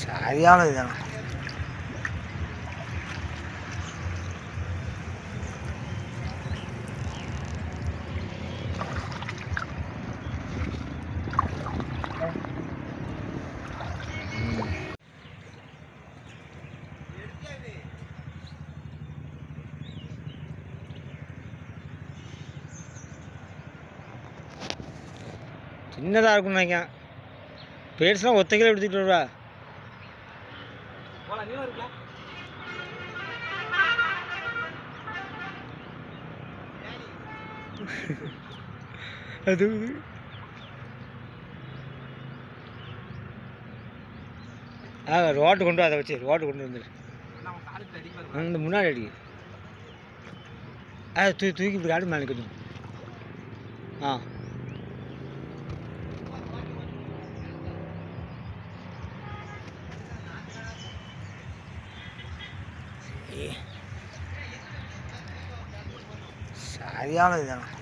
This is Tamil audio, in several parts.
சரியான இதுதானே சின்னதாக இருக்கும்னு நினைக்கிறேன். பெருசுலாம் ஒத்த கிலோ எடுத்துக்கிட்டு வருவா அது ஆ ரோட்டு கொண்டு அதை வச்சு ரோட்டு கொண்டு வந்துடு இந்த முன்னாடி அடி. ஆ தூ தூக்கி இப்படி ஆடு மேலே ஆ. சரியான இதுதானே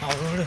அவரோடு.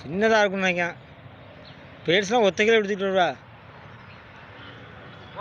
சின்னதாக இருக்கும்னு நினைக்கிறேன். பெருசுலாம் ஒத்த கிலோ எடுத்துக்கிட்டு வருவா.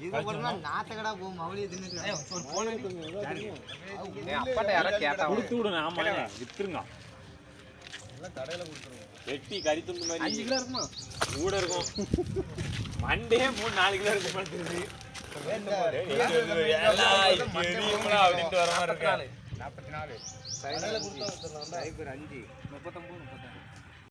செத்துருமாய்க்கு அப்புறம் இருக்குமாண்ணே கொடுத்து விடுங்க ஆமாண்ணே. வித்துருங்க. வெட்டி கறி துண்டு மாதிரி. அஞ்சு கிலோ இருக்குமா? கூட இருக்கும். மண்டே மூணு நாலு கிலோ இருக்க மாட்டேங்குது அப்படின்ட்டு வர மாதிரி இருக்கா. நாற்பத்தி நாலு. அஞ்சு. முப்பத்தொம்பது முப்பத்தாறு